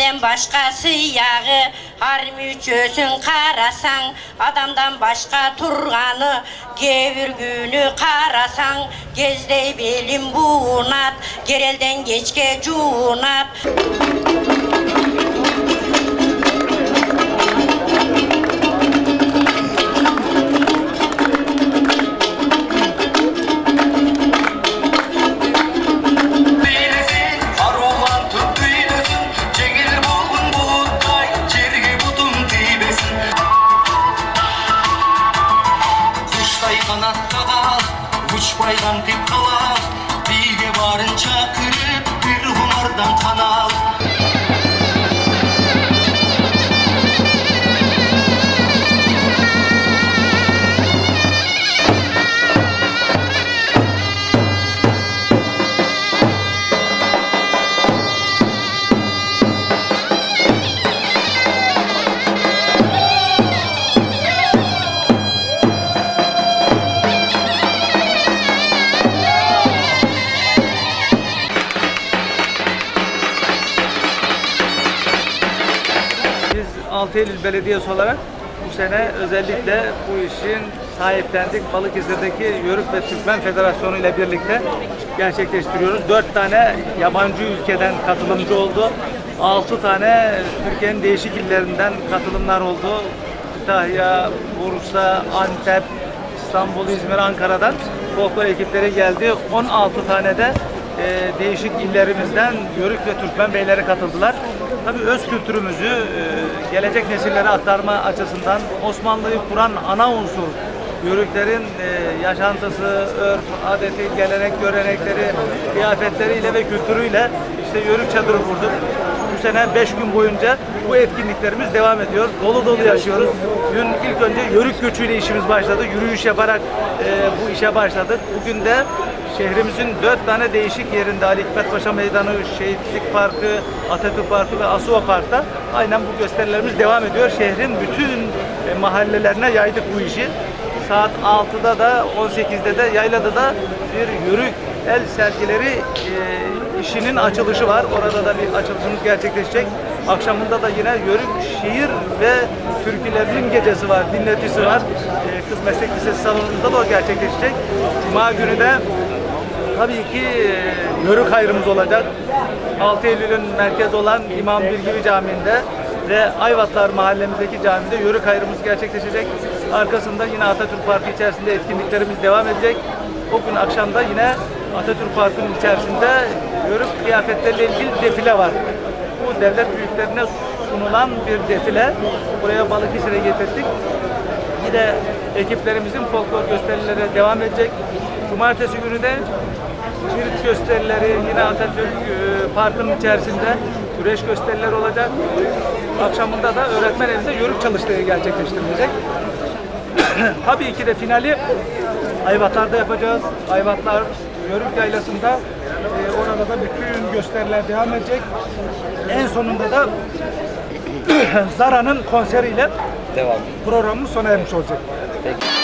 Kendiden başkası yağı Harmi çözün karasan. Adamdan başka turganı Gevir günü karasan. Gezde belim bunat Gerelden geçke cunat qanatda bal uçmaydan tep qalar dilga borincha qilib bir hunardan qanal 26 Eylül Belediyesi olarak bu sene özellikle bu işin sahiplendik. Balıkesir'deki Yörük ve Türkmen Federasyonu ile birlikte gerçekleştiriyoruz. Dört tane yabancı ülkeden katılımcı oldu. Altı tane Türkiye'nin değişik illerinden katılımlar oldu. Kütahya, Bursa, Antep, İstanbul, İzmir, Ankara'dan folklor ekipleri geldi. 16 tane de e, değişik illerimizden Yörük ve Türkmen beyleri katıldılar. Tabii öz kültürümüzü e, gelecek nesillere aktarma açısından Osmanlı'yı kuran ana unsur Yörüklerin e, yaşantısı, örf, adeti, gelenek, görenekleri, kıyafetleriyle ve kültürüyle işte Yörük çadırı kurduk. Bu sene 5 gün boyunca bu etkinliklerimiz devam ediyor. Dolu dolu yaşıyoruz. Dün ilk önce Yörük göçüyle işimiz başladı. Yürüyüş yaparak e, bu işe başladık. Bugün de şehrimizin dört tane değişik yerinde Ali Hikmet Paşa Meydanı, Şehitlik Parkı, Atatürk Parkı ve Asuva Park'ta aynen bu gösterilerimiz devam ediyor. Şehrin bütün e, mahallelerine yaydık bu işi. Saat 6'da da 18'de de Yayla'da da bir yörük el sergileri e, işinin açılışı var. Orada da bir açılışımız gerçekleşecek. Akşamında da yine yörük şiir ve türkülerinin gecesi var, dinletisi var. E, Kız Meslek Lisesi salonunda da o gerçekleşecek. Cuma günü de tabii ki e, yörük hayrımız olacak. 6 Eylül'ün merkezi olan İmam Bilgivi Camii'nde ve Ayvatlar mahallemizdeki camide yörük hayrımız gerçekleşecek. Arkasında yine Atatürk Parkı içerisinde etkinliklerimiz devam edecek. O gün akşamda yine Atatürk Parkı'nın içerisinde yörük kıyafetleriyle ilgili defile var. Bu devlet büyüklerine sunulan bir defile. Buraya Balıkesir'e getirdik. Yine ekiplerimizin folklor gösterileri devam edecek. Cumartesi günü de Cirit gösterileri yine Atatürk e, Parkı'nın içerisinde güreş gösterileri olacak. Akşamında da öğretmen evinde yörük çalıştayı gerçekleştirilecek. Tabii ki de finali Ayvatlar'da yapacağız. Ayvatlar Yörük Yaylası'nda e, orada da bütün gösteriler devam edecek. En sonunda da Zara'nın konseriyle Devam. programımız sona ermiş olacak. Peki.